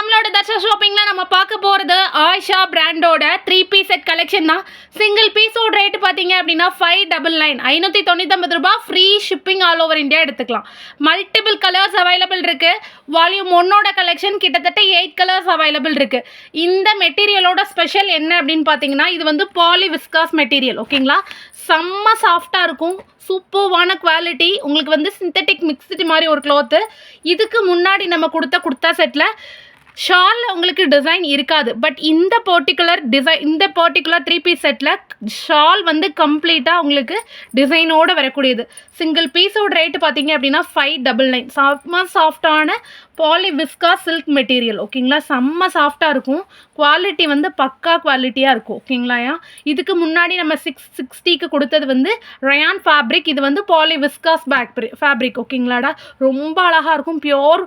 நம்மளோட தர்ஷா ஷாப்பிங்கில் நம்ம பார்க்க போகிறது ஆயிஷா பிராண்டோட த்ரீ பீஸ் செட் கலெக்ஷன் தான். சிங்கிள் பீஸோட ரேட் பார்த்தீங்க அப்படின்னா ஃபைவ் டபுள் நைன் ஐநூற்றி தொண்ணூற்றம்பது ரூபாய். Free shipping all over India எடுத்துக்கலாம். மல்டிபிள் கலர்ஸ் அவைலபிள் இருக்குது வால்யூம் ஒன்னோட கலெக்ஷன் கிட்டத்தட்ட எயிட் கலர்ஸ் அவைலபிள் இருக்குது இந்த மெட்டீரியலோட ஸ்பெஷல் என்ன அப்படின்னு பார்த்தீங்கன்னா இது வந்து பாலி விஸ்காஸ் மெட்டீரியல் ஓகேங்களா செம்ம சாஃப்டாக இருக்கும். சூப்பர்வான குவாலிட்டி உங்களுக்கு வந்து சிந்தட்டிக் மிக்ஸ்டு மாதிரி ஒரு க்ளோத்து இதுக்கு முன்னாடி நம்ம கொடுத்த குர்த்தா செட்டில் ஷாலில் உங்களுக்கு டிசைன் இருக்காது. பட் இந்த பர்டிகுலர் டிசைன் இந்த பர்டிகுலர் த்ரீ பீஸ் செட்டில் ஷால் வந்து கம்ப்ளீட்டாக உங்களுக்கு டிசைனோடு வரக்கூடியது. சிங்கிள் பீஸோட ரேட்டு பார்த்தீங்க அப்படின்னா ஃபைவ் டபுள் நைன் சாஃப்ட் சாஃப்டான பாலிவிஸ்கா சில்க் மெட்டீரியல் ஓகேங்களா செம்ம சாஃப்டாக இருக்கும். குவாலிட்டி வந்து பக்கா குவாலிட்டியாக இருக்கும் ஓகேங்களாயா இதுக்கு முன்னாடி நம்ம சிக்ஸ் சிக்ஸ்டிக்கு கொடுத்தது வந்து ரயான் ஃபேப்ரிக் இது வந்து பாலி விஸ்காஸ் பேக் ஃபேப்ரிக் ஓகேங்களாடா ரொம்ப அழகாக இருக்கும். பியோர்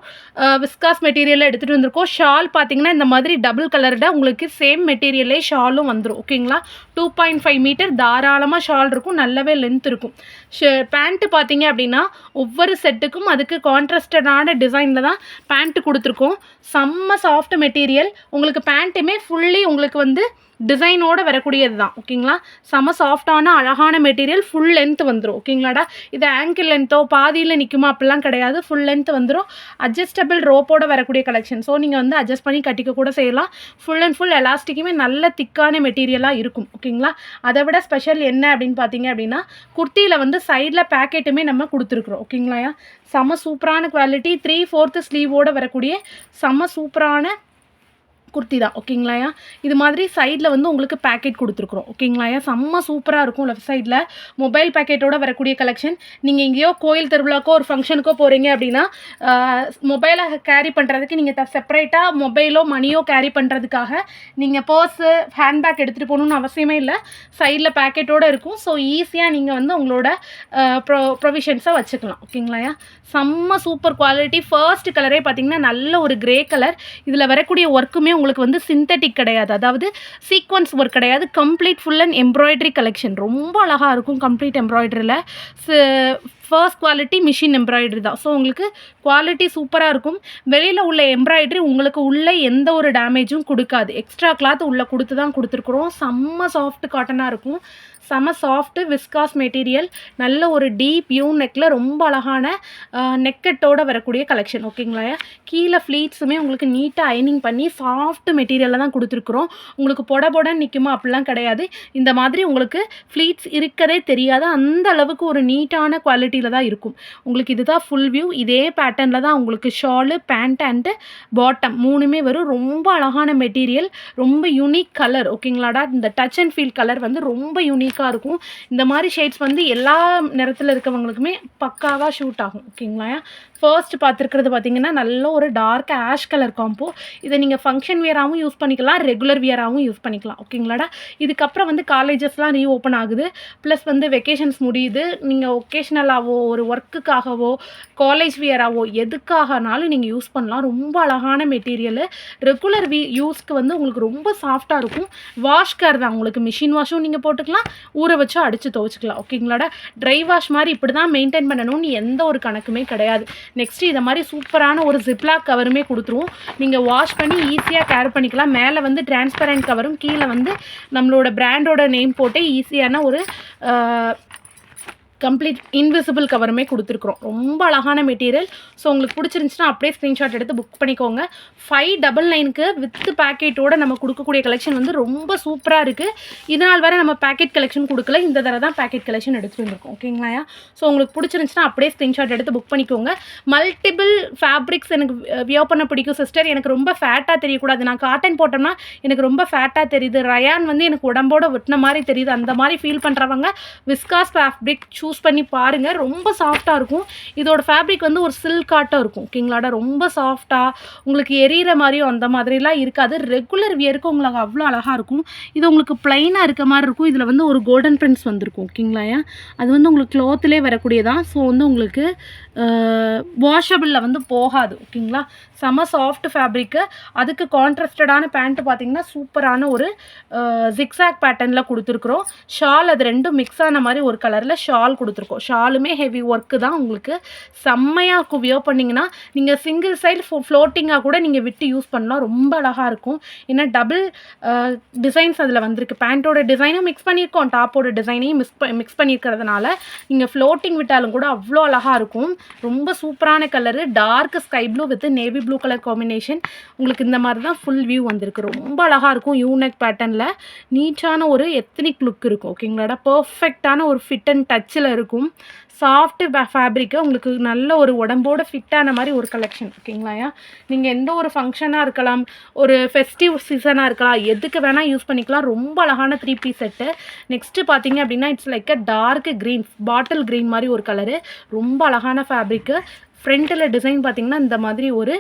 விஸ்காஸ் மெட்டீரியலில் எடுத்துகிட்டு வந்திருக்கோம். ஷால் பார்த்தீங்கன்னா இந்த மாதிரி டபுள் கலர்டாக உங்களுக்கு சேம் மெட்டீரியலே ஷாலும் வந்துடும் ஓகேங்களா டூ பாயிண்ட் ஃபைவ் மீட்டர் தாராளமாக ஷால் இருக்கும். நல்லாவே லென்த் இருக்கும். பேண்ட்டு பார்த்தீங்க அப்படின்னா ஒவ்வொரு செட்டுக்கும் அதுக்கு கான்ட்ராஸ்டடான டிசைனில் தான் பேண்ட்டு கொடுத்துருக்கோம். செம்ம சாஃப்ட் மெட்டீரியல் உங்களுக்கு பேண்ட்டுமே ஃபுல்லி உங்களுக்கு வந்து டிசைனோடு வரக்கூடியது தான் ஓகேங்களா செம சாஃப்டான அழகான மெட்டீரியல் ஃபுல் லென்த் வந்துடும் ஓகேங்களாடா இது ஆங்கிள் லென்த்தோ பாதியில் நிற்குமா அப்படிலாம் கிடையாது ஃபுல் லென்த் வந்துடும் அட்ஜஸ்டபிள் ரோப்போட வரக்கூடிய கலெக்ஷன் ஸோ நீங்கள் வந்து அட்ஜஸ்ட் பண்ணி கட்டிக்க கூட செய்யலாம். ஃபுல் அண்ட் ஃபுல் எலாஸ்டிக்குமே நல்ல திக்கான மெட்டீரியலாக இருக்கும் ஓகேங்களா அதை விட ஸ்பெஷல் என்ன அப்படின்னு பார்த்தீங்க அப்படின்னா குர்த்தியில் வந்து சைடில் பேக்கெட்டுமே நம்ம கொடுத்துருக்குறோம் ஓகேங்களா செம சூப்பரான குவாலிட்டி த்ரீ ஃபோர்த்து ஸ்லீவோடு வரக்கூடிய செம சூப்பரான குர்த்தி தான் ஓகேங்களாயா இது மாதிரி சைடில் வந்து உங்களுக்கு பேக்கெட் கொடுத்துருக்குறோம் ஓகேங்களாயா செம்ம சூப்பராக இருக்கும் லெஃப்ட் சைடில் மொபைல் பேக்கெட்டோட வரக்கூடிய கலெக்ஷன் நீங்கள் எங்கேயோ கோயில் திருவிழாக்கோ ஒரு ஃபங்க்ஷனுக்கோ போகிறீங்க அப்படின்னா மொபைலை கேரி பண்ணுறதுக்கு நீங்கள் செப்பரேட்டாக மொபைலோ மணியோ கேரி பண்ணுறதுக்காக நீங்கள் பர்ஸு ஹேண்ட்பேக் எடுத்துகிட்டு போகணுன்னு அவசியமே இல்லை. சைடில் பேக்கெட்டோடு இருக்கும். ஸோ ஈஸியாக நீங்கள் வந்து உங்களோட ப்ரொ ப்ரொவிஷன்ஸை வச்சுக்கலாம் ஓகேங்களாயா செம்ம சூப்பர் குவாலிட்டி ஃபர்ஸ்ட் கலரே பார்த்தீங்கன்னா நல்ல ஒரு கிரே கலர் இதில் வரக்கூடிய ஒர்க்குமே உங்களுக்கு வந்து சிந்தட்டிக் கிடையாது. அதாவது சீக்வன்ஸ் ஒர்க் கிடையாது. Complete full and embroidery collection ரொம்ப அழகாக இருக்கும் கம்ப்ளீட் எம்ப்ராய்டரியில் ஃபர்ஸ்ட் குவாலிட்டி மிஷின் எம்ப்ராய்டரி தான். ஸோ உங்களுக்கு குவாலிட்டி சூப்பராக இருக்கும். வெளியில் உள்ள எம்ப்ராய்டரி உங்களுக்கு உள்ளே எந்த ஒரு டேமேஜும் கொடுக்காது. எக்ஸ்ட்ரா கிளாத் உள்ளே கொடுத்து தான் கொடுத்துருக்குறோம். செம்ம சாஃப்ட் காட்டனாக இருக்கும். செம்ம சாஃப்ட்டு விஸ்காஸ் மெட்டீரியல் நல்ல ஒரு டீப் யூ நெக்கில் ரொம்ப அழகான நெக்கெட்டோடு வரக்கூடிய கலெக்ஷன் ஓகேங்களா கீழே ஃப்ளீட்ஸுமே உங்களுக்கு நீட்டாக அயனிங் பண்ணி சாஃப்ட் மெட்டீரியலில் தான் கொடுத்துருக்குறோம். உங்களுக்கு பொட பொடன்னு நிற்குமா அப்படிலாம் கிடையாது. இந்த மாதிரி உங்களுக்கு ஃப்ளீட்ஸ் இருக்கதே தெரியாது. அந்த அளவுக்கு ஒரு நீட்டான குவாலிட்டி குவாலிட்டியில் தான் இருக்கும். உங்களுக்கு இதுதான் ஃபுல் வியூ இதே பேட்டர்னில் தான் உங்களுக்கு ஷாலு பேண்ட் அண்டு பாட்டம் மூணுமே வரும். ரொம்ப அழகான மெட்டீரியல் ரொம்ப யூனிக் கலர் ஓகேங்களாடா? இந்த டச் அண்ட் ஃபீல் கலர் வந்து ரொம்ப யூனிக்காக இருக்கும். இந்த மாதிரி ஷேட்ஸ் வந்து எல்லா நிறத்தில் இருக்கவங்களுக்குமே பக்காவாக ஷூட் ஆகும் ஓகேங்களா? ஃபர்ஸ்ட் பார்த்துருக்கிறது பார்த்தீங்கன்னா நல்ல ஒரு டார்க் ஆஷ் கலர் காம்போ இதை நீங்கள் ஃபங்க்ஷன் வியராகவும் யூஸ் பண்ணிக்கலாம் ரெகுலர் வியராகவும் யூஸ் பண்ணிக்கலாம் ஓகேங்களாடா? இதுக்கப்புறம் வந்து காலேஜஸ்லாம் ரீ ஓப்பன் ஆகுது. ப்ளஸ் வந்து வெக்கேஷன்ஸ் முடியுது. நீங்கள் ஒகேஷ்னலாகவோ ஒரு ஒர்க்குக்காகவோ காலேஜ் வியராகவோ எதுக்காகனாலும் நீங்கள் யூஸ் பண்ணலாம். ரொம்ப அழகான மெட்டீரியலு ரெகுலர் வி யூஸ்க்கு வந்து உங்களுக்கு ரொம்ப சாஃப்டாக இருக்கும். வாஷ்கர் தான் உங்களுக்கு மிஷின் வாஷும் நீங்கள் போட்டுக்கலாம். ஊற வச்சும் அடித்து துவச்சிக்கலாம். ஓகேங்களோட ட்ரை வாஷ் மாதிரி இப்படி தான் மெயின்டைன் பண்ணணும்னு எந்த ஒரு கணக்குமே கிடையாது. நெக்ஸ்ட்டு இதை மாதிரி சூப்பரான ஒரு ஜிப்லாக் கவருமே கொடுத்துருவோம். நீங்கள் வாஷ் பண்ணி ஈஸியாக கேர் பண்ணிக்கலாம். மேலே வந்து டிரான்ஸ்பரண்ட் கவரும் கீழே வந்து நம்மளோட பிராண்டோட நேம் போட்டு ஈஸியான ஒரு கம்ப்ளீட் இன்விசிபிள் கவருமே கொடுத்துருக்குறோம். ரொம்ப அழகான மெட்டீரியல் ஸோ உங்களுக்கு பிடிச்சிருந்துச்சுன்னா அப்படியே ஸ்க்ரீன்ஷாட் எடுத்து புக் பண்ணிக்கோங்க. ஃபைவ் டபுள் நைனுக்கு வித் பேக்கெட்டோட நம்ம கொடுக்கக்கூடிய கலெக்ஷன் வந்து ரொம்ப சூப்பராக இருக்குது இதனால் வரை நம்ம பேக்கெட் கலெக்ஷன் கொடுக்கல. இந்த தடவை தான் பேக்கெட் கலெக்ஷன் எடுத்துகிட்டு வந்திருக்கோம். ஓகேங்களா ஸோ உங்களுக்கு பிடிச்சிருந்துச்சுன்னா அப்படியே ஸ்க்ரீன்ஷாட் எடுத்து புக் பண்ணிக்கோங்க. மல்டிபிள் ஃபேப்ரிக்ஸ் எனக்கு வியோ பண்ண பிடிக்கும் சிஸ்டர் எனக்கு ரொம்ப ஃபேட்டாக தெரியக்கூடாது. நான் காட்டன் போட்டோம்னா எனக்கு ரொம்ப ஃபேட்டாக தெரியுது. ரயான் வந்து எனக்கு உடம்போட ஒட்டின மாதிரி தெரியுது. அந்த மாதிரி ஃபீல் பண்ணுறவங்க விஸ்காஸ் ஃபேப்ரிக் சூஸ் யூஸ் பண்ணி பாருங்கள் ரொம்ப சாஃப்டாக இருக்கும். இதோட ஃபேப்ரிக் வந்து ஒரு சில்காட்டம் இருக்கும். ஓகேங்களாடா ரொம்ப சாஃப்டாக உங்களுக்கு எரியிற மாதிரியும் அந்த மாதிரிலாம் இருக்காது. ரெகுலர் வியருக்கு உங்களுக்கு அவ்வளோ அழகாக இருக்கும். இது உங்களுக்கு ப்ளைனாக இருக்க மாதிரி இருக்கும். இதில் வந்து ஒரு கோல்டன் பிரிண்ட்ஸ் வந்திருக்கும். ஓகேங்களா அது வந்து உங்களுக்கு க்ளோத்திலே வரக்கூடியதான் ஸோ வந்து உங்களுக்கு வாஷபிளில் வந்து போகாது. ஓகேங்களா செம சாஃப்ட் ஃபேப்ரிக்கு அதுக்கு கான்ட்ராஸ்டடான பேண்ட்டு பார்த்தீங்கன்னா சூப்பரான ஒரு ஜிக்ஸாக் பேட்டர்னில் கொடுத்துருக்குறோம். ஷால் அது ரெண்டும் மிக்ஸ் ஆன மாதிரி ஒரு கலரில் ஷால் கொடுத்துருக்கோம். ஷாலுமே ஹெவி ஒர்க்கு தான் உங்களுக்கு. செம்மையாக இருக்கும் வியோ பண்ணிங்கன்னா நீங்கள் சிங்கிள் சைடு ஃப்ளோட்டிங்காக கூட நீங்கள் விட்டு யூஸ் பண்ணலாம். ரொம்ப அழகாக இருக்கும். ஏன்னா டபுள் டிசைன்ஸ் அதில் வந்திருக்கு. பேண்ட்டோட டிசைனும் மிக்ஸ் பண்ணியிருக்கோம். டாப்போட டிசைனையும் மிக்ஸ் மிக்ஸ் பண்ணியிருக்கிறதுனால நீங்கள் ஃப்ளோட்டிங் விட்டாலும் கூட அவ்வளோ அழகாக இருக்கும். ரொம்ப சூப்பரான colour dark sky blue with navy blue colour combination உங்களுக்கு இந்த மாதிரி தான் ஃபுல் வியூ வந்திருக்கு. ரொம்ப அழகாக இருக்கும் யூனெக் பேட்டர்னில் நீட்டான ஒரு எத்தனிக் லுக் இருக்கும் ஓகேங்களாடா பர்ஃபெக்டான ஒரு ஃபிட் அண்ட் டச்சில் இருக்கும். சாஃப்ட்டு ஃபேப்ரிக்கு உங்களுக்கு நல்ல ஒரு உடம்போட ஃபிட்டான மாதிரி ஒரு கலெக்ஷன் ஓகேங்களாயா நீங்கள் எந்த ஒரு ஃபங்க்ஷனாக இருக்கலாம் ஒரு ஃபெஸ்டிவ் சீசனாக இருக்கலாம் எதுக்கு வேணால் யூஸ் பண்ணிக்கலாம். ரொம்ப அழகான த்ரீ பீஸ் செட்டு நெக்ஸ்ட்டு பார்த்தீங்க அப்படின்னா it's like a dark green bottle green மாதிரி ஒரு கலரு ரொம்ப அழகான ஃபேப்ரிக்கு ஃப்ரண்ட்டில் டிசைன் பார்த்தீங்கன்னா இந்த மாதிரி ஒரு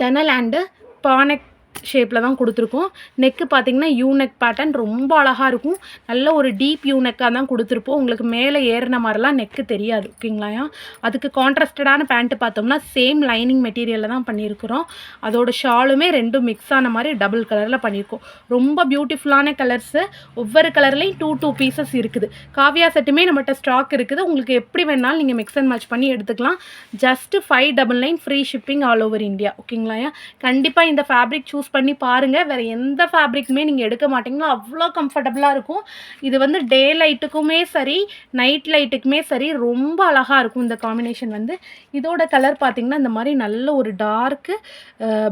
டெனல் அண்டு பானக் ஷேப்பில் தான் கொடுத்துருக்கோம். நெக்கு பார்த்தீங்கன்னா யூ நெக் பேட்டர்ன் ரொம்ப அழகாக இருக்கும். நல்ல ஒரு டீப் யூ நெக்காக தான் கொடுத்துருப்போம். உங்களுக்கு மேலே ஏறின மாதிரிலாம் நெக்கு தெரியாது ஓகேங்களாயா அதுக்கு கான்ட்ராஸ்டடான பேண்ட்டு பார்த்தோம்னா சேம் லைனிங் மெட்டீரியலில் தான் பண்ணியிருக்கிறோம். அதோட ஷாலுமே ரெண்டும் மிக்ஸ் ஆன மாதிரி டபுள் கலரில் பண்ணியிருக்கோம். ரொம்ப பியூட்டிஃபுல்லான கலர்ஸு ஒவ்வொரு கலர்லேயும் டூ டூ பீசஸ் இருக்குது. காவியா செட்டுமே நம்மகிட்ட ஸ்டாக் இருக்குது. உங்களுக்கு எப்படி வேணாலும் நீங்கள் மிக்ஸ் அண்ட் மேட்ச் பண்ணி எடுத்துக்கலாம். Just five double nine free shipping all over India ஓகேங்களாயா கண்டிப்பாக இந்த ஃபேப்ரிக் சூஸ் பண்ணி பாருங்கள் வேறு எந்த ஃபேப்ரிக்குமே நீங்கள் எடுக்க மாட்டிங்களோ அவ்வளோ கம்ஃபர்டபுளாக இருக்கும். இது வந்து டே லைட்டுக்குமே சரி நைட் லைட்டுக்குமே சரி ரொம்ப அழகாக இருக்கும் இந்த காம்பினேஷன் வந்து. இதோட கலர் பார்த்திங்கன்னா இந்த மாதிரி நல்ல ஒரு டார்க்கு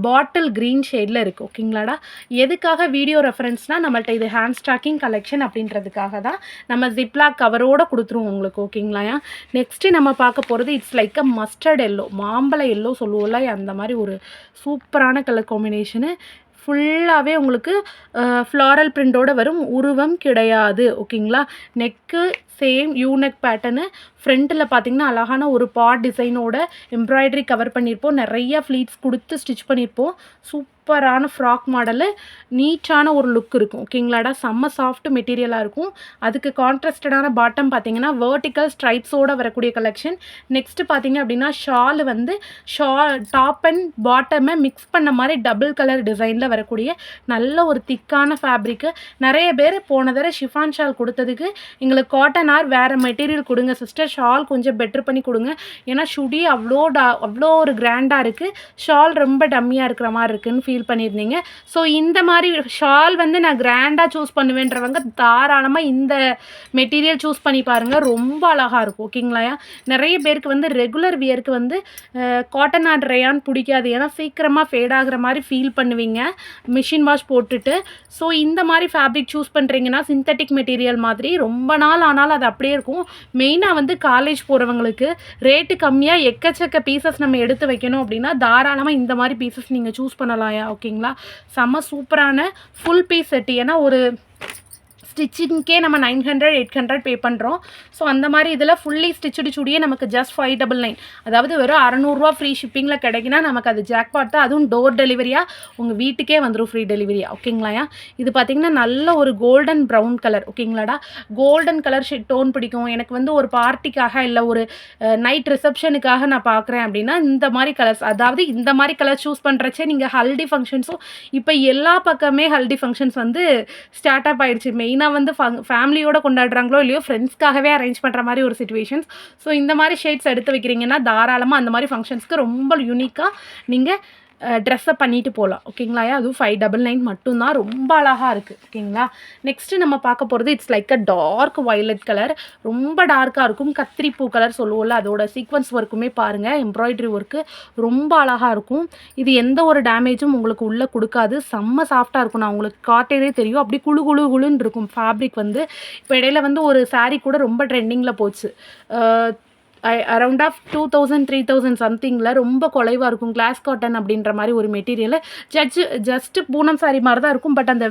பாட்டில் க்ரீன் ஷேடில் இருக்குது ஓகேங்களாடா? எதுக்காக வீடியோ ரெஃபரன்ஸ்னால் நம்மள்ட்ட இது ஹேண்ட் ஸ்டாக்கிங் கலெக்ஷன் அப்படின்றதுக்காக தான் நம்ம ஜிப்லாக் கவரோடு கொடுத்துருவோம் உங்களுக்கு. ஓகேங்களாயா நெக்ஸ்ட்டு நம்ம பார்க்க போகிறது it's like a mustard yellow மாம்பழ எல்லோ சொல்லுவோம்ல அந்த மாதிரி ஒரு சூப்பரான கலர் காம்பினேஷனு ஃபுல்லாகவே உங்களுக்கு ஃப்ளாரல் பிரிண்டோட வரும். உருவம் கிடையாது ஓகேங்களா? நெக்கு சேம் யூனெக் பேட்டர்னு ஃப்ரண்ட்டில் பார்த்தீங்கன்னா அழகான ஒரு பாட் டிசைனோட எம்ப்ராய்டரி கவர் பண்ணியிருப்போம் நிறைய ஃப்ளீட்ஸ் கொடுத்து ஸ்டிச் பண்ணியிருப்போம் சூப் சூப்பரான ஃப்ராக் மாடலு நீட்டான ஒரு லுக் இருக்கும். ஓகேங்களாடா? செம்ம சாஃப்ட் மெட்டீரியலாக இருக்கும். அதுக்கு கான்ட்ராஸ்டடான பாட்டம் பார்த்தீங்கன்னா வேர்டிக்கல் ஸ்ட்ரைப்ஸோடு வரக்கூடிய கலெக்ஷன் நெக்ஸ்ட்டு பார்த்தீங்க அப்படின்னா ஷால் வந்து ஷால் டாப் அண்ட் பாட்டமை மிக்ஸ் பண்ண மாதிரி டபுள் கலர் டிசைனில் வரக்கூடிய நல்ல ஒரு திக்கான ஃபேப்ரிக்கு நிறைய பேர் போன தடவை ஷிஃபான் ஷால் கொடுத்ததுக்கு எங்களுக்கு காட்டன் ஆர் வேறு மெட்டீரியல் கொடுங்க சிஸ்டர் ஷால் கொஞ்சம் பெட்டர் பண்ணி கொடுங்க. ஏன்னா சுடி அவ்வளோ டா அவ்வளோ ஒரு கிராண்டாக இருக்குது ஷால் ரொம்ப டம்மியாக இருக்கிற மாதிரி இருக்குன்னு ஃபீல் ஃபீல் பண்ணியிருந்தீங்க. ஸோ இந்த மாதிரி ஷால் வந்து நான் கிராண்டாக சூஸ் பண்ணுவேன்றவங்க தாராளமாக இந்த மெட்டீரியல் சூஸ் பண்ணி பாருங்கள் ரொம்ப அழகாக இருக்கும். ஓகேங்களாயா நிறைய பேருக்கு வந்து ரெகுலர் வியருக்கு வந்து காட்டன் ஆட் ரேயான் பிடிக்காது. ஏன்னா சீக்கிரமாக ஃபேட் ஆகிற மாதிரி ஃபீல் பண்ணுவீங்க. மிஷின் வாஷ் போட்டுட்டு. ஸோ இந்த மாதிரி ஃபேப்ரிக் சூஸ் பண்ணுறீங்கன்னா சிந்தட்டிக் மெட்டீரியல் மாதிரி ரொம்ப நாள் ஆனாலும் அது அப்படியே இருக்கும். மெயினாக வந்து காலேஜ் போகிறவங்களுக்கு ரேட்டு கம்மியாக எக்கச்சக்க பீசஸ் நம்ம எடுத்து வைக்கணும் அப்படின்னா தாராளமாக இந்த மாதிரி பீசஸ் நீங்கள் சூஸ் பண்ணலாம் ஓகேங்களா? செம்ம சூப்பரான ஃபுல் பீஸ் செட்டு ஏன்னா ஒரு ஸ்டிச்சிங்க்கே நம்ம nine hundred eight hundred pay பண்ணுறோம் ஸோ அந்த மாதிரி இதில் ஃபுல்லி ஸ்டிச்சுடு சுடியே நமக்கு ஜஸ்ட் ஃபைவ் டபுள் நைன் அதாவது வெறும் அறநூறுவா ஃப்ரீ ஷிப்பிங்கில் கிடைக்குன்னா நமக்கு அது ஜாக்பாட் தான். அதுவும் டோர் டெலிவரியாக உங்கள் வீட்டுக்கே வந்துடும் ஃப்ரீ டெலிவரியா ஓகேங்களாயா இது பார்த்திங்கன்னா நல்ல ஒரு கோல்டன் ப்ரௌன் கலர் ஓகேங்களாடா கோல்டன் கலர் ஷெட் டோன் பிடிக்கும். எனக்கு வந்து ஒரு பார்ட்டிக்காக இல்லை ஒரு நைட் ரிசப்ஷனுக்காக நான் பார்க்குறேன் அப்படின்னா இந்த மாதிரி கலர்ஸ் அதாவது இந்த மாதிரி கலர் சூஸ் பண்ணுறச்சே நீங்கள் ஹல்டி ஃபங்க்ஷன்ஸும் இப்போ எல்லா பக்கமே ஹல்டி ஃபங்க்ஷன்ஸ் வந்து ஸ்டார்ட் அப் ஆயிடுச்சு. மெயினாக வந்து ஃபங் ஃபேமிலியோட கொண்டாடுறாங்களோ இல்லையோ ஃப்ரெண்ட்ஸ்க்காகவே அரேஞ்ச் பண்ணுற மாதிரி ஒரு சுச்சுவேஷன்ஸ் ஸோ இந்த மாதிரி ஷேட்ஸ் எடுத்து வைக்கிறீங்கன்னா தாராளமாக அந்த மாதிரி ஃபங்க்ஷன்ஸ்க்கு ரொம்ப யூனிக்காக நீங்கள் ட்ரெஸ்ஸை பண்ணிட்டு போகலாம் ஓகேங்களா? அதுவும் ஃபைவ் டபுள் நைன் மட்டும்தான். ரொம்ப அழகாக இருக்குது ஓகேங்களா? நெக்ஸ்ட்டு நம்ம பார்க்க போகிறது it's like a dark violet colour ரொம்ப டார்க்காக இருக்கும். கத்திரிப்பூ கலர் சொல்லுவோம்ல அதோட சீக்வன்ஸ் ஒர்க்குமே பாருங்கள் எம்ப்ராய்டரி ஒர்க்கு ரொம்ப அழகாக இருக்கும். இது எந்த ஒரு டேமேஜும் உங்களுக்கு உள்ளே கொடுக்காது. செம்ம சாஃப்டாக இருக்கும். நான் உங்களுக்கு காட்டேனே தெரியும். அப்படி குழு குழு குழுன்னு இருக்கும் ஃபேப்ரிக் வந்து. இப்போ இடையில வந்து ஒரு சாரீ கூட ரொம்ப ட்ரெண்டிங்கில் போச்சு. Around of two thousand three thousand சம்திங்கில் ரொம்ப குறைவாக இருக்கும். கிளாஸ் காட்டன் அப்படின்ற மாதிரி ஒரு மெட்டீரியல் ஜட்ஜு ஜஸ்ட்டு பூனம் சாரி மாதிரி தான் இருக்கும். பட் அந்த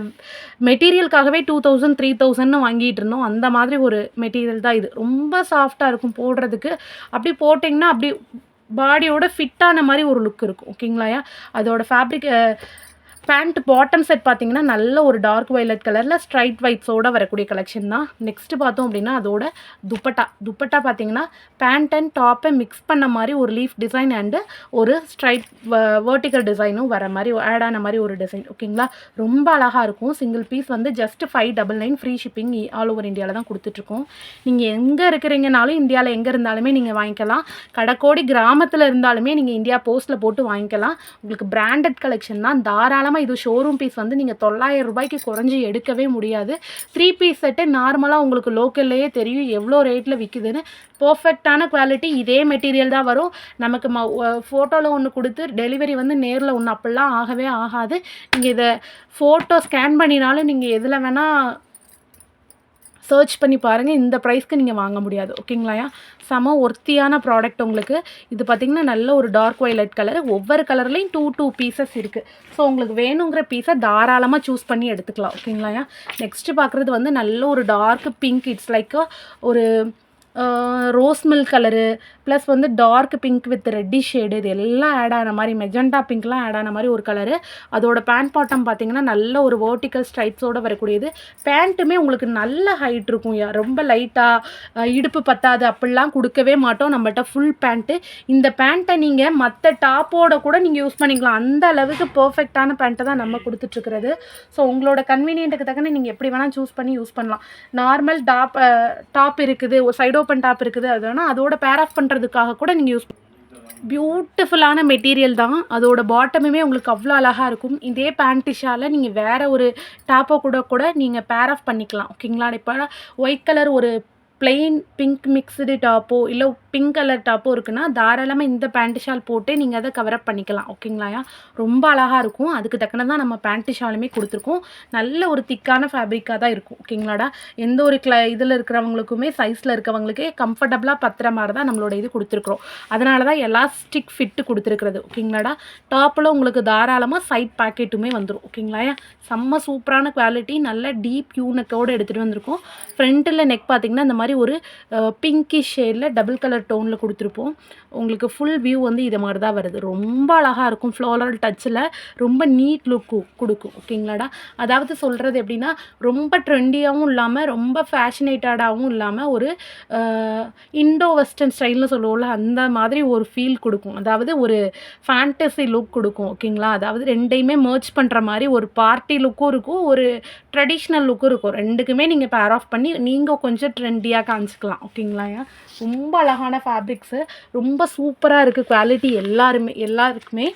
மெட்டீரியலுக்காகவே டூ தௌசண்ட் த்ரீ தௌசண்ட்னு வாங்கிட்டு இருந்தோம். அந்த மாதிரி ஒரு மெட்டீரியல் தான் இது. ரொம்ப சாஃப்டாக இருக்கும் போடுறதுக்கு. அப்படி போட்டிங்கன்னா அப்படி பாடியோட ஃபிட்டான மாதிரி ஒரு லுக் இருக்கும். ஓகேங்களாயா அதோட ஃபேப்ரிக் பேண்ட் பாட்டம் செட் பார்த்தீங்கன்னா நல்ல ஒரு டார்க் வைலட் கலரில் ஸ்ட்ரைட் வைப்ஸோட வரக்கூடிய கலெக்ஷன் தான். நெக்ஸ்ட் பார்த்தோம் அப்படின்னா அதோட துப்பட்டா. துப்பட்டா பார்த்தீங்கன்னா பேண்ட் அண்ட் டாப்பை மிக்ஸ் பண்ண மாதிரி ஒரு லீஃப் டிசைன் அண்டு ஒரு ஸ்ட்ரைட் வேர்ட்டிக்கல் டிசைனும் வர மாதிரி ஆட் ஆன மாதிரி ஒரு டிசைன் ஓகேங்களா ரொம்ப அழகாக இருக்கும். சிங்கிள் பீஸ் வந்து just five double nine free shipping all over இந்தியாவில் தான் கொடுத்துட்ருக்கோம். நீங்கள் எங்கே இருக்கிறீங்கனாலும் இந்தியாவில் எங்கே இருந்தாலுமே நீங்கள் வாங்கிக்கலாம். கடைக்கோடி கிராமத்தில் இருந்தாலுமே நீங்கள் இந்தியா போஸ்ட்டில் போட்டு வாங்கிக்கலாம். உங்களுக்கு பிராண்டட் கலெக்ஷன் தான். தாராளம் தாராளமாக இது ஷோரூம் பீஸ் வந்து நீங்கள் தொள்ளாயிரம் ரூபாய்க்கு குறைஞ்சி எடுக்கவே முடியாது. த்ரீ பீஸ் செட்டு நார்மலாக உங்களுக்கு லோக்கல்லையே தெரியும் எவ்வளோ ரேட்டில் விற்குதுன்னு பர்ஃபெக்டான குவாலிட்டி இதே மெட்டீரியல் தான் வரும். நமக்கு ம ஃபோட்டோவில் ஒன்று கொடுத்து டெலிவரி வந்து நேரில் ஒன்று அப்படிலாம் ஆகவே ஆகாது. நீங்கள் இதை ஃபோட்டோ ஸ்கேன் பண்ணினாலும் நீங்கள் எதில் வேணால் சர்ச் பண்ணி பாருங்கள் இந்த ப்ரைஸ்க்கு நீங்கள் வாங்க முடியாது. ஓகேங்களாயா செம ஒர்த்தியான ப்ராடக்ட் உங்களுக்கு. இது பார்த்திங்கன்னா நல்ல ஒரு டார்க் வயலட் கலர் ஒவ்வொரு கலர்லேயும் டூ டூ பீசஸ் இருக்குது ஸோ உங்களுக்கு வேணுங்கிற பீஸை தாராளமாக சூஸ் பண்ணி எடுத்துக்கலாம். ஓகேங்களாயா நெக்ஸ்ட்டு பார்க்குறது வந்து நல்ல ஒரு டார்க் பிங்க் இட்ஸ் லைக் ஒரு ரோஸ் மில்க் கலரு ப்ளஸ் வந்து டார்க் பிங்க் வித் ரெட்டி ஷேடு இது எல்லாம் ஆட் ஆன மாதிரி மெஜெண்டா பிங்க்லாம் ஆட் ஆன மாதிரி ஒரு கலரு அதோட பேண்ட் பாட்டம் பார்த்தீங்கன்னா நல்ல ஒரு வேர்ட்டிக்கல் ஸ்ட்ரைப்ஸோடு வரக்கூடியது. பேண்ட்டுமே உங்களுக்கு நல்ல ஹைட் இருக்கும். யா- ரொம்ப லைட்டாக இடுப்பு பத்தாது. அப்படிலாம் கொடுக்கவே மாட்டோம். நம்மள்ட்ட ஃபுல் பேண்ட்டு இந்த பேண்ட்டை நீங்கள் மற்ற டாப்போட கூட நீங்கள் யூஸ் பண்ணிக்கலாம். அந்த அளவுக்கு பர்ஃபெக்டான பேண்ட்டை தான் நம்ம கொடுத்துட்ருக்கிறது. ஸோ உங்களோட கன்வீனியன்ட்டுக்கு தக்கன நீங்கள் எப்படி வேணால் சூஸ் பண்ணி யூஸ் பண்ணலாம். நார்மல் டாப் டாப் இருக்குது. ஒரு ஓப்பன் டாப் இருக்குது. அது அதோட பேர் ஆஃப் பண்ணுறதுக்காக கூட நீங்கள் யூஸ் பியூட்டிஃபுல்லான மெட்டீரியல் தான். அதோட பாட்டமுமே உங்களுக்கு அவ்வளோ அழகாக இருக்கும். இதே பேண்ட்டிஷால் நீங்கள் வேறு ஒரு டாப்போ கூட கூட நீங்கள் பேர் ஆஃப் பண்ணிக்கலாம். ஓகேங்களா இப்போ ஒயிட் கலர் ஒரு பிளெயின் பிங்க் மிக்ஸ்டு டாப்போ இல்லை பிங்க் கலர் டாப்போ இருக்குன்னா தாராளமாக இந்த பேண்ட் ஷால் போட்டு நீங்கள் அதை கவரப் பண்ணிக்கலாம். ஓகேங்களாயா ரொம்ப அழகாக இருக்கும். அதுக்கு தக்கன தான் நம்ம பேண்ட் ஷாலுமே கொடுத்துருக்கோம். நல்ல ஒரு திக்கான ஃபேப்ரிக்காக தான் இருக்கும். ஓகேங்களாடா எந்த ஒரு கிள இதில் இருக்கிறவங்களுக்குமே சைஸில் இருக்கவங்களுக்கே கம்ஃபர்டபுளாக பத்துற மாதிரி தான் நம்மளோட இது கொடுத்துருக்குறோம். அதனால தான் எலாஸ்டிக் ஃபிட்டு கொடுத்துருக்குறது. ஓகேங்களாடா டாப்பில் உங்களுக்கு தாராளமாக சைட் பாக்கெட்டுமே வந்துடும் ஓகேங்களாயா செம்ம சூப்பரான குவாலிட்டி நல்ல டீப் யூனக்கோடு எடுத்துகிட்டு வந்திருக்கோம். ஃப்ரண்ட்டில் நெக் பார்த்தீங்கன்னா இந்த மாதிரி ஒரு பிங்கிஷ் ஷேடில் டபுள் கலர் டோனில் கொடுத்துருப்போம். உங்களுக்கு ஃபுல் வியூ வந்து இது மாதிரி தான் வருது. ரொம்ப அழகாக இருக்கும். ஃப்ளோரல் டச்சில் ரொம்ப நீட் லுக்கு கொடுக்கும். ஓகேங்களாடா அதாவது சொல்கிறது எப்படின்னா ரொம்ப ட்ரெண்டியாகவும் இல்லாமல் ரொம்ப ஃபேஷனேட்டடாகவும் இல்லாமல் ஒரு இண்டோ வெஸ்டர்ன் ஸ்டைல்னு சொல்லுவோம்ல அந்த மாதிரி ஒரு ஃபீல் கொடுக்கும். அதாவது ஒரு ஃபேண்டசி லுக் கொடுக்கும். ஓகேங்களா அதாவது ரெண்டையுமே மர்ச் பண்ணுற மாதிரி ஒரு பார்ட்டி லுக்கும் இருக்கும். ஒரு ட்ரெடிஷ்னல் லுக்கும் இருக்கும். ரெண்டுக்குமே நீங்கள் பேர் ஆஃப் பண்ணி நீங்கள் கொஞ்சம் ட்ரெண்டியாக காமிச்சிக்கலாம். ஓகேங்களா ரொம்ப அழகான ஃபேப்ரிக்ஸு ரொம்ப சூப்பராக இருக்குது குவாலிட்டி எல்லாருமே எல்லாருக்குமே.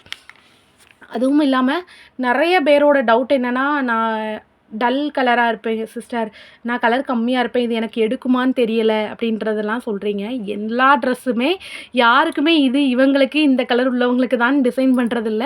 அதுவும் இல்லாமல் நிறைய பேரோட டவுட் என்னென்னா நான் டல் கலராக இருப்பேன் சிஸ்டர் நான் கலர் கம்மியாக இருப்பேன் இது எனக்கு எடுக்குமான்னு தெரியலை அப்படின்றதெல்லாம் சொல்கிறீங்க எல்லா ட்ரெஸ்ஸுமே யாருக்குமே இது இவங்களுக்கு இந்த கலர் உள்ளவங்களுக்கு தான் டிசைன் பண்ணுறதில்ல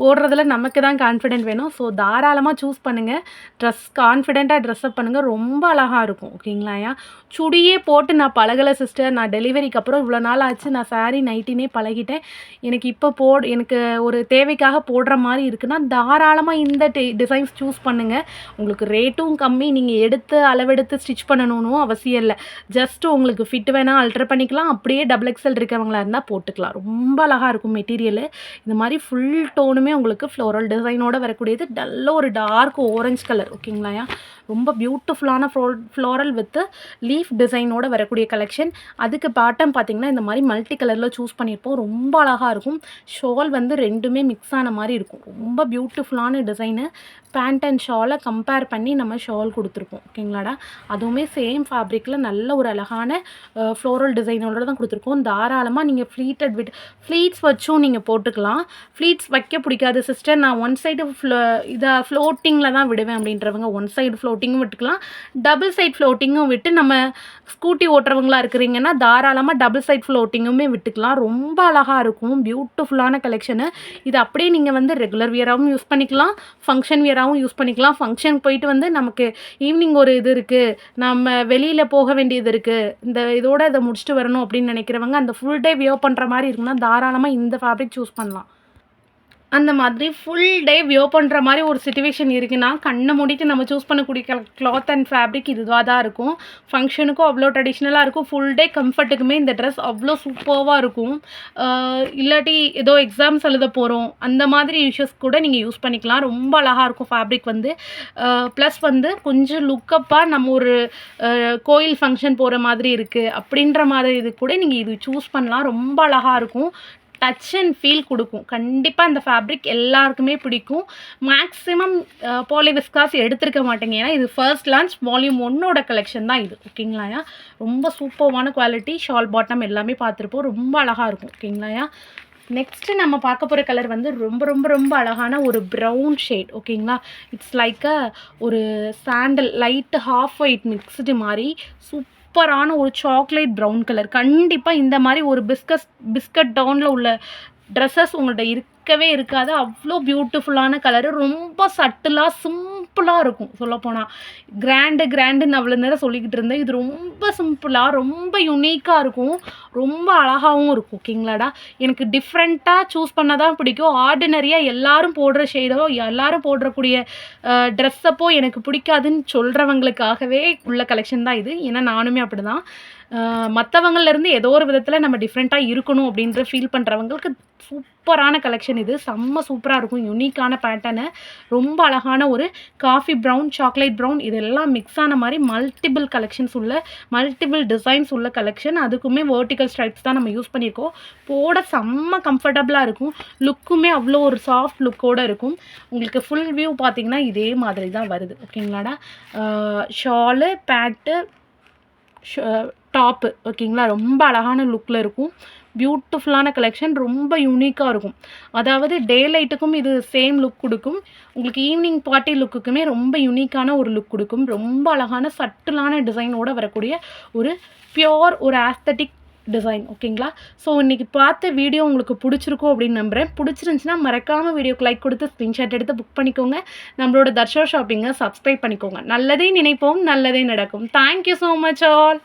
போடுறதில் நமக்கு தான் கான்ஃபிடென்ட் வேணும். ஸோ தாராளமாக சூஸ் பண்ணுங்கள் ட்ரெஸ் கான்ஃபிடெண்ட்டாக ட்ரெஸ்அப் பண்ணுங்கள் ரொம்ப அழகாக இருக்கும். ஓகேங்களாயா சுடியே போட்டு நான் பழகலை சிஸ்டர் நான் டெலிவரிக்கு அப்புறம் இவ்வளோ நாள் ஆச்சு. நான் சாரீ நைட்டினே பழகிட்டேன். எனக்கு இப்போ போடு எனக்கு ஒரு தேவைக்காக போடுற மாதிரி இருக்குன்னா தாராளமாக இந்த டிசைன்ஸ் சூஸ் பண்ணுங்கள் உங்களுக்கு ரேட்டும் கம்மி நீங்கள் எடுத்து அளவெடுத்து ஸ்டிச் பண்ணணும்னு அவசியம் இல்லை. ஜஸ்ட் உங்களுக்கு ஃபிட் வேணால் அல்ட்ரு பண்ணிக்கலாம். அப்படியே டபுள் எக்ஸல் இருக்கிறவங்களா இருந்தால் போட்டுக்கலாம். ரொம்ப அழகாக இருக்கும் மெட்டீரியலு இந்த மாதிரி ஃபுல் டோனுமே உங்களுக்கு ஃப்ளோரல் டிசைனோடு வரக்கூடியது. நல்ல ஒரு டார்க் ஓரஞ்ச் கலர் ஓகேங்களாயா ரொம்ப பியூட்டிஃபுல்லான ஃப்ளோ ஃப்ளோரல் வித்து லீஃப் டிசைனோட வரக்கூடிய கலெக்ஷன் அதுக்கு பாட்டம் பார்த்தீங்கன்னா இந்த மாதிரி மல்டி கலரில் சூஸ் பண்ணியிருப்போம். ரொம்ப அழகாக இருக்கும். ஷால் வந்து ரெண்டுமே மிக்ஸ் ஆன மாதிரி இருக்கும். ரொம்ப பியூட்டிஃபுல்லான டிசைனு பேண்ட் அண்ட் ஷாலை கம்பேர் பண்ணி நம்ம ஷால் கொடுத்துருப்போம். ஓகேங்களாடா அதுவுமே சேம் ஃபேப்ரிக்கில் நல்ல ஒரு அழகான ஃப்ளோரல் டிசைனோட தான் கொடுத்துருக்கோம். தாராளமாக நீங்கள் ஃப்ளீட்டட் விட் ஃப்ளீட்ஸ் வச்சும் நீங்கள் போட்டுக்கலாம். ஃப்ளீட்ஸ் வைக்க பிடிக்காது சிஸ்டர் நான் ஒன் சைடு ஃப்ளோ இதை ஃப்ளோட்டிங்கில் தான் விடுவேன் அப்படின்றவங்க ஒன் சைடு ஃப்ளோட் ஃப்ளோட்டிங்கும் விட்டுக்கலாம். டபுள் சைட் ஃப்ளோட்டிங்கும் விட்டு நம்ம ஸ்கூட்டி ஓட்டுறவங்களா இருக்கிறீங்கன்னா தாராளமாக டபுள் சைட் ஃப்ளோட்டிங்குமே விட்டுக்கலாம். ரொம்ப அழகாக இருக்கும். பியூட்டிஃபுல்லான கலெக்ஷனு இது அப்படியே நீங்கள் வந்து ரெகுலர் வியராகவும் யூஸ் பண்ணிக்கலாம். ஃபங்க்ஷன் வியராகவும் யூஸ் பண்ணிக்கலாம். ஃபங்க்ஷன் போயிட்டு வந்து நமக்கு ஈவினிங் ஒரு இது இருக்குது நம்ம வெளியில் போக வேண்டியது இருக்குது இந்த இதோட இதை முடிச்சுட்டு வரணும் அப்படின்னு நினைக்கிறவங்க அந்த ஃபுல் டே வியர் பண்ணுற மாதிரி இருக்குன்னா தாராளமாக இந்த ஃபேப்ரிக் சூஸ் பண்ணலாம். அந்த மாதிரி ஃபுல் டே வியோ பண்ணுற மாதிரி ஒரு சுச்சுவேஷன் இருக்குன்னா கண்ணை மூடிட்டு நம்ம சூஸ் பண்ணக்கூடிய கிளாத் அண்ட் ஃபேப்ரிக் இதுவாக தான் இருக்கும். ஃபங்க்ஷனுக்கும் அவ்வளோ ட்ரெடிஷ்னலாக இருக்கும். ஃபுல் டே கம்ஃபர்ட்டுக்குமே இந்த ட்ரெஸ் அவ்வளோ சூப்பராக இருக்கும். இல்லாட்டி ஏதோ எக்ஸாம்ஸ் எழுத போகிறோம் அந்த மாதிரி இஷ்யூஸ் கூட நீங்கள் யூஸ் பண்ணிக்கலாம். ரொம்ப அழகாக இருக்கும் ஃபேப்ரிக் வந்து. ப்ளஸ் வந்து கொஞ்சம் லுக்கப்பாக நம்ம ஒரு கோயில் ஃபங்க்ஷன் போகிற மாதிரி இருக்குது அப்படின்ற மாதிரி இது கூட நீங்கள் இது சூஸ் பண்ணலாம். ரொம்ப அழகாக இருக்கும். டச் அண்ட் ஃபீல் கொடுக்கும். கண்டிப்பாக அந்த ஃபேப்ரிக் எல்லாருக்குமே பிடிக்கும். மேக்ஸிமம் பாலிவிஸ்காஸ் எடுத்திருக்க மாட்டேங்க. ஏன்னா இது ஃபர்ஸ்ட் லான்ச் வால்யூம் ஒன்னோட கலெக்ஷன் தான் இது. ஓகேங்களாயா ரொம்ப சூப்பர்வான குவாலிட்டி ஷால் பாட்டம் எல்லாமே பார்த்துருப்போம். ரொம்ப அழகாக இருக்கும். ஓகேங்களாயா நெக்ஸ்ட்டு நம்ம பார்க்க போகிற கலர் வந்து ரொம்ப ரொம்ப ரொம்ப அழகான ஒரு ப்ரௌன் ஷேட் ஓகேங்களா? இட்ஸ் லைக் அ ஒரு sandal light half white mixed மாதிரி. சூப்பரான ஒரு சாக்லேட் ப்ரௌன் கலர் கண்டிப்பாக இந்த மாதிரி ஒரு பிஸ்கஸ் பிஸ்கட் டவுனில் உள்ள ட்ரெஸ்ஸஸ் உங்கள்கிட்ட இருக்கவே இருக்காது. அவ்வளோ பியூட்டிஃபுல்லான கலரு ரொம்ப சட்டிலாக சிம்பிளாக இருக்கும் சொல்லப்போனால் கிராண்டு கிராண்டுன்னு அவ்வளோ நேரம் சொல்லிக்கிட்டு இருந்தேன். இது ரொம்ப சிம்பிளாக ரொம்ப யுனிக்காக இருக்கும். ரொம்ப அழகாகவும் இருக்கும் ஓகேங்களாடா எனக்கு டிஃப்ரெண்ட்டாக சூஸ் பண்ண தான் பிடிக்கும். ஆர்டினரியாக எல்லாரும் போடுற ஷேடோ எல்லாரும் போடுறக்கூடிய ட்ரெஸ்ஸப்போ எனக்கு பிடிக்காதுன்னு சொல்கிறவங்களுக்காகவே உள்ள கலெக்ஷன் தான் இது. ஏன்னா நானுமே அப்படி தான் மற்றவங்கள்லேருந்து ஏதோ ஒரு விதத்தில் நம்ம டிஃப்ரெண்ட்டாக இருக்கணும் அப்படின்ற ஃபீல் பண்ணுறவங்களுக்கு சூப்பரான கலெக்ஷன் இது. செம்ம சூப்பராக இருக்கும். யூனிக்கான பேட்டர்னு ரொம்ப அழகான ஒரு காஃபி ப்ரௌன் சாக்லேட் ப்ரௌன் இதெல்லாம் மிக்ஸ் ஆன மாதிரி மல்டிபிள் கலெக்ஷன்ஸ் உள்ள மல்டிபிள் டிசைன்ஸ் உள்ள கலெக்ஷன் அதுக்குமே வேர்ட்டிக்கல் ஸ்ட்ரைப்ஸ் தான் நம்ம யூஸ் பண்ணியிருக்கோம். போட செம்ம கம்ஃபர்டபுளாக இருக்கும். லுக்குமே அவ்வளோ ஒரு சாஃப்ட் லுக்கோடு இருக்கும். உங்களுக்கு ஃபுல் வியூ பார்த்தீங்கன்னா இதே மாதிரி தான் வருது. ஓகேங்களாடா ஷாலு பேண்ட்டு டாப்பு ஓகேங்களா? ரொம்ப அழகான லுக்கில் இருக்கும். பியூட்டிஃபுல்லான கலெக்ஷன் ரொம்ப யூனிக்காக இருக்கும். அதாவது டே லைட்டுக்கும் இது சேம் லுக் கொடுக்கும். உங்களுக்கு ஈவினிங் பார்ட்டி லுக்குக்குமே ரொம்ப யூனிக்கான ஒரு லுக் கொடுக்கும். ரொம்ப அழகான சட்டிலான டிசைனோடு வரக்கூடிய ஒரு பியோர் ஒரு ஆஸ்தட்டிக் டிசைன் ஓகேங்களா? ஸோ இன்றைக்கி பார்த்த வீடியோ உங்களுக்கு பிடிச்சிருக்கும் அப்படின்னு நம்புகிறேன் பிடிச்சிருந்துச்சின்னா மறக்காமல் வீடியோக்கு லைக் கொடுத்து ஸ்க்ரீன்ஷாட் எடுத்து புக் பண்ணிக்கோங்க. நம்மளோட தர்ஷா ஷாப்பிங்கை சப்ஸ்கிரைப் பண்ணிக்கோங்க. நல்லதே நினைப்போம் நல்லதே நடக்கும். Thank you so much all